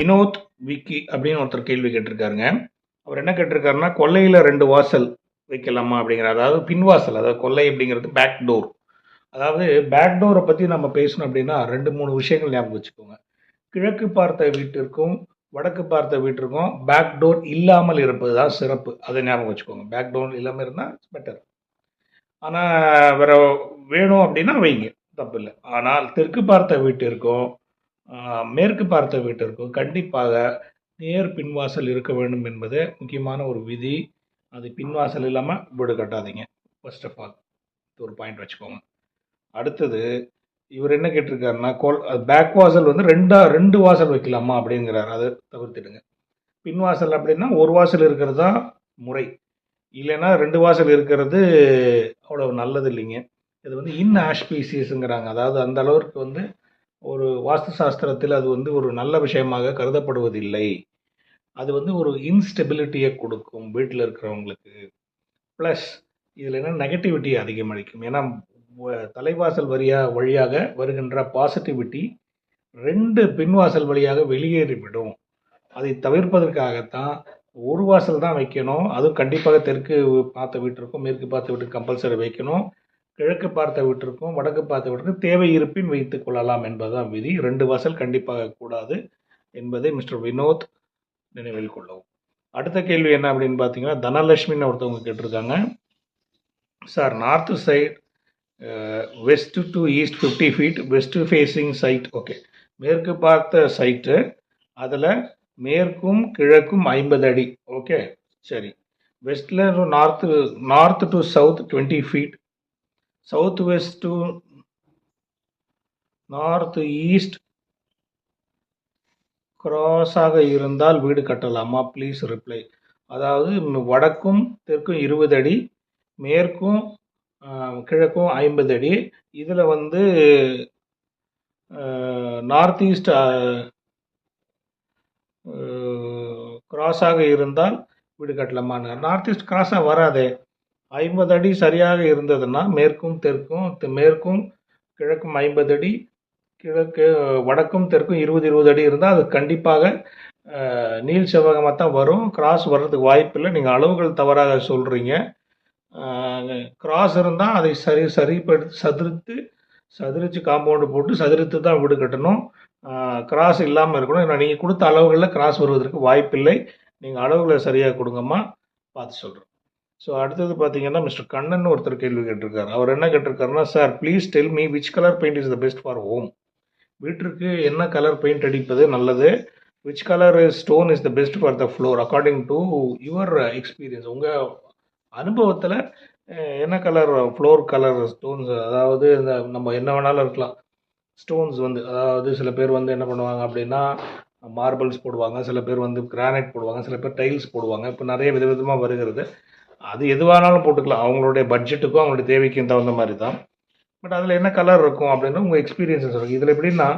வினோத் விக்கி அப்படின்னு ஒருத்தர் கேள்வி கேட்டிருக்காருங்க. அவர் என்ன கேட்டிருக்காருன்னா கொல்லையில் ரெண்டு வாசல் வைக்கலாமா? அப்படிங்கிற அதாவது பின்வாசல் அதாவது கொல்லை அப்படிங்கிறது பேக் டோர் அதாவது பேக் டோரை பற்றி நம்ம பேசணும் அப்படின்னா ரெண்டு மூணு விஷயங்கள் ஞாபகம் வச்சுக்கோங்க. கிழக்கு பார்த்த வீட்டிற்கும் வடக்கு பார்த்த வீட்டிற்கும் பேக் டோர் இல்லாமல் இருப்பது தான் சிறப்பு. அதை ஞாபகம் வச்சுக்கோங்க. பேக் டோர் இல்லாமல் இருந்தால் பெட்டர் ஆனால் வேற வேணும் அப்படின்னா வைங்க. தப்பு இல்லை ஆனால் தெற்கு பார்த்த வீட்டிற்கும் மேற்கு பார்த்த வீட்டிற்கும் கண்டிப்பாக நேர் பின்வாசல் இருக்க வேண்டும் என்பது முக்கியமான ஒரு விதி. அது பின்வாசல் இல்லாமல் வீடு கட்டாதீங்க ஃபர்ஸ்ட் ஆஃப் ஆல் ஒரு பாயிண்ட் வச்சுக்கோங்க. அடுத்தது இவர் என்ன கேட்டிருக்காருன்னா கோல் பேக் வாசல் வந்து ரெண்டா ரெண்டு வாசல் வைக்கலாமா அப்படிங்கிறார். அதை தவிர்த்துடுங்க. பின் வாசல் அப்படின்னா ஒரு வாசல் இருக்கிறது தான் முறை. இல்லைன்னா ரெண்டு வாசல் இருக்கிறது அவ்வளோ நல்லது இல்லைங்க. இது வந்து இன் ஆஸ்பீசியஸுங்கிறாங்க அதாவது அந்த அளவுக்கு வந்து ஒரு வாஸ்து சாஸ்திரத்தில் அது வந்து ஒரு நல்ல விஷயமாக கருதப்படுவதில்லை. அது வந்து ஒரு இன்ஸ்டெபிலிட்டியை கொடுக்கும் வீட்டில் இருக்கிறவங்களுக்கு. ப்ளஸ் இதில் என்ன? நெகட்டிவிட்டி அதிகமளிக்கும். ஏன்னா தலைவாசல் வழியா வழியாக வருகின்ற பாசிட்டிவிட்டி ரெண்டு பின்வாசல் வழியாக வெளியேறிவிடும். அதை தவிர்ப்பதற்காகத்தான் ஒரு வாசல் தான் வைக்கணும். அதுவும் கண்டிப்பாக தெற்கு பார்த்த வீட்டிற்கும் மேற்கு பார்த்த வீட்டுக்கு கம்பல்சரி வைக்கணும். கிழக்கு பார்த்த வீட்டிற்கும் வடக்கு பார்த்த வீட்டிற்கும் தேவை இருப்பின் வைத்துக் கொள்ளலாம் என்பதுதான் விதி. ரெண்டு வாசல் கண்டிப்பாக கூடாது என்பதை மிஸ்டர் வினோத் நினைவில் கொள்ளவும். அடுத்த கேள்வி என்ன அப்படின்னு பார்த்தீங்கன்னா தனலட்சுமின்னு ஒருத்தவங்க கேட்டிருக்காங்க. Sir north side west to east fifty feet west facing side okay மேற்கு பார்த்த சைட்டு அதில் மேற்கும் கிழக்கும் ஐம்பது அடி. ஓகே சரி. வெஸ்டில் north north to south twenty feet south west to north east கிராஸாக இருந்தால் வீடு கட்டலாமா? Please reply. அதாவது வடக்கும் தெற்கும் இருபது அடி மேற்கும் கிழக்கும் ஐம்பது அடி. இதில் வந்து நார்த் ஈஸ்ட் கிராஸாக இருந்தால் வீடு கட்டலாமான்னு. நார்த் ஈஸ்ட் கிராஸாக வராதே. ஐம்பது அடி சரியாக இருந்ததுன்னா மேற்கும் தெற்கும் மேற்கும் கிழக்கும் ஐம்பது அடி கிழக்கு வடக்கும் தெற்கும் இருபது இருபது அடி இருந்தால் அது கண்டிப்பாக நீள் செவ்வகமாக தான் வரும். கிராஸ் வர்றதுக்கு வாய்ப்பில்லை நீங்கள் அளவுகள் தவறாக சொல்கிறீங்க கிராஸ் இருந்தால் அதை சரி சரிப்படுத்தி சதுரித்து சதுரித்து காம்பவுண்டு போட்டு சதுரித்து தான் வீடு கட்டணும். கிராஸ் இல்லாமல் இருக்கணும். ஏன்னா நீங்கள் கொடுத்த அளவுகளில் கிராஸ் வருவதற்கு வாய்ப்பில்லை. நீங்கள் அளவுகளை சரியாக கொடுங்கம்மா. பார்த்து சொல்கிறோம் ஸோ அடுத்தது பார்த்தீங்கன்னா மிஸ்டர் கண்ணன் ஒருத்தர் கேள்வி கேட்டிருக்காரு. அவர் என்ன கேட்டிருக்காருன்னா sir please tell me which colour paint is the best for home வீட்டிற்கு என்ன கலர் பெயிண்ட் அடிப்பது நல்லது? Which colour stone is the best for the floor according to your experience உங்கள் அனுபவத்தில் என்ன கலர் ஃப்ளோர் கலர் ஸ்டோன்ஸ் அதாவது இந்த நம்ம என்ன வேணாலும் இருக்கலாம். ஸ்டோன்ஸ் வந்து அதாவது சில பேர் வந்து என்ன பண்ணுவாங்க அப்படின்னா மார்பிள்ஸ் போடுவாங்க சில பேர் வந்து கிரானைட் போடுவாங்க சில பேர் டைல்ஸ் போடுவாங்க. இப்போ நிறைய விதவிதமாக வருகிறது. அது எதுவானாலும் போட்டுக்கலாம். அவங்களுடைய பட்ஜெட்டுக்கும் அவங்களுடைய தேவைக்கும் தகுந்த மாதிரி தான் பட் அதில் என்ன கலர் இருக்கும் அப்படின்னா உங்கள் எக்ஸ்பீரியன்ஸஸ் இருக்கும் இதில் எப்படின்னா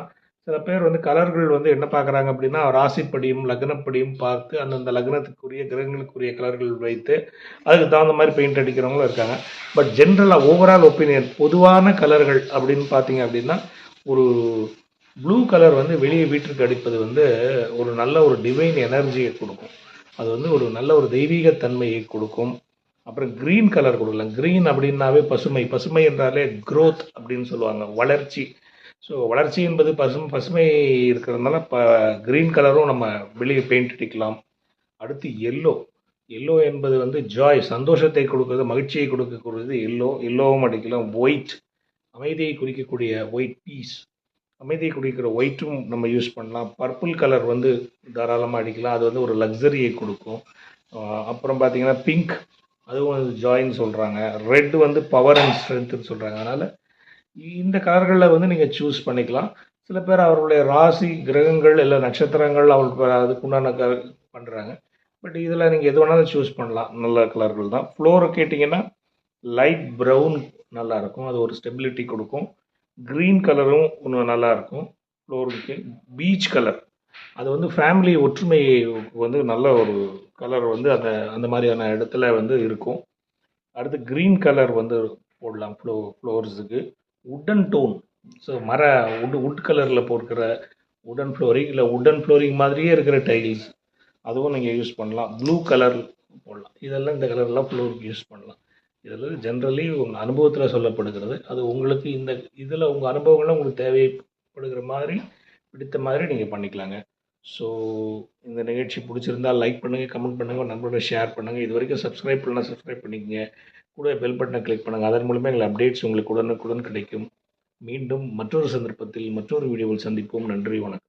சில பேர் வந்து கலர்கள் வந்து என்ன பார்க்குறாங்க அப்படின்னா ராசிப்படியும் லக்னப்படியும் பார்த்து அந்தந்த லக்னத்துக்குரிய கிரகங்களுக்குரிய கலர்கள் வைத்து அதுக்கு தகுந்த மாதிரி பெயிண்ட் அடிக்கிறவங்களும் இருக்காங்க. பட் ஜென்ரலாக ஓவரால் ஒப்பீனியன் பொதுவான கலர்கள் அப்படின்னு பார்த்தீங்க அப்படின்னா ஒரு ப்ளூ கலர் வந்து வெளியே வீட்டிற்கு அடிப்பது வந்து ஒரு நல்ல ஒரு டிவைன் எனர்ஜியை கொடுக்கும். அது வந்து ஒரு நல்ல ஒரு தெய்வீக தன்மையை கொடுக்கும். அப்புறம் கிரீன் கலர் கொடுக்கலாம். க்ரீன் அப்படின்னாவே பசுமை. பசுமை என்றாலே க்ரோத் அப்படின்னு சொல்லுவாங்க. வளர்ச்சி. ஸோ வளர்ச்சி என்பது பசுமை பசுமை இருக்கிறதுனால ப க்ரீன் கலரும் நம்ம வெளியே பெயிண்ட் அடிக்கலாம். அடுத்து எல்லோ எல்லோ என்பது வந்து ஜாய் சந்தோஷத்தை கொடுக்குறது மகிழ்ச்சியை கொடுக்கக்கூடியது எல்லோ எல்லோவும் அடிக்கலாம். ஒயிட் அமைதியை குறிக்கக்கூடிய ஒயிட் பீஸ் அமைதியை குறிக்கிற ஒயிட்டும் நம்ம யூஸ் பண்ணலாம். பர்பிள் கலர் வந்து தாராளமாக அடிக்கலாம். அது வந்து ஒரு லக்ஸரியை கொடுக்கும். அப்புறம் பார்த்தீங்கன்னா பிங்க் அதுவும் வந்து ஜாயின்னு சொல்கிறாங்க ரெட் வந்து பவர் அண்ட் ஸ்ட்ரென்த்துன்னு சொல்கிறாங்க அதனால் இந்த கலர்களில் வந்து நீங்கள் சூஸ் பண்ணிக்கலாம். சில பேர் அவர்களுடைய ராசி கிரகங்கள் இல்லை நட்சத்திரங்கள் அவள் அதுக்குண்டான க பண்ணுறாங்க பட் இதில் நீங்கள் எது வேணாலும் சூஸ் பண்ணலாம். நல்ல கலர்கள் தான். ஃப்ளோரை கேட்டிங்கன்னா லைட் ப்ரௌன் நல்லாயிருக்கும் அது ஒரு ஸ்டெபிலிட்டி கொடுக்கும். க்ரீன் கலரும் ஒன்று நல்லாயிருக்கும் ஃப்ளோருக்கு பீச் கலர் அது வந்து ஃபேமிலி ஒற்றுமை வந்து நல்ல ஒரு கலர் வந்து அந்த அந்த மாதிரியான இடத்துல வந்து இருக்கும். அடுத்து க்ரீன் கலர் வந்து போடலாம் ஃப்ளோ ஃப்ளோர்ஸுக்கு உட்டன் டோன் ஸோ மர உட் உட் கலரில் போடுக்கிற உடன் ஃப்ளோரிங் இல்லை உடன் ஃப்ளோரிங் மாதிரியே இருக்கிற டைல்ஸ் அதுவும் நீங்கள் யூஸ் பண்ணலாம். ப்ளூ கலர் போடலாம். இதெல்லாம் இந்த கலர்லாம் ஃப்ளோருக்கு யூஸ் பண்ணலாம். இதெல்லாம் ஜென்ரலி உங்கள் அனுபவத்தில் சொல்லப்படுகிறது. அது உங்களுக்கு இந்த இதில் உங்கள் அனுபவங்கள்லாம் உங்களுக்கு தேவைப்படுகிற மாதிரி பிடித்த மாதிரி நீங்கள் பண்ணிக்கலாங்க. ஸோ இந்த நிகழ்ச்சி பிடிச்சிருந்தால் லைக் பண்ணுங்கள் கமெண்ட் பண்ணுங்கள் நம்மளோட ஷேர் பண்ணுங்கள் இது வரைக்கும் சப்ஸ்கிரைப் பண்ணலாம் சப்ஸ்கிரைப் பண்ணிக்கங்க. கூட பெல் பட்டனை கிளிக் பண்ணுங்கள் அதன் மூலமாக எங்கள் அப்டேட்ஸ் உங்களுக்கு உடனுக்குடன் கிடைக்கும். மீண்டும் மற்றொரு சந்தர்ப்பத்தில் மற்றொரு வீடியோவில் சந்திப்போம். நன்றி வணக்கம்.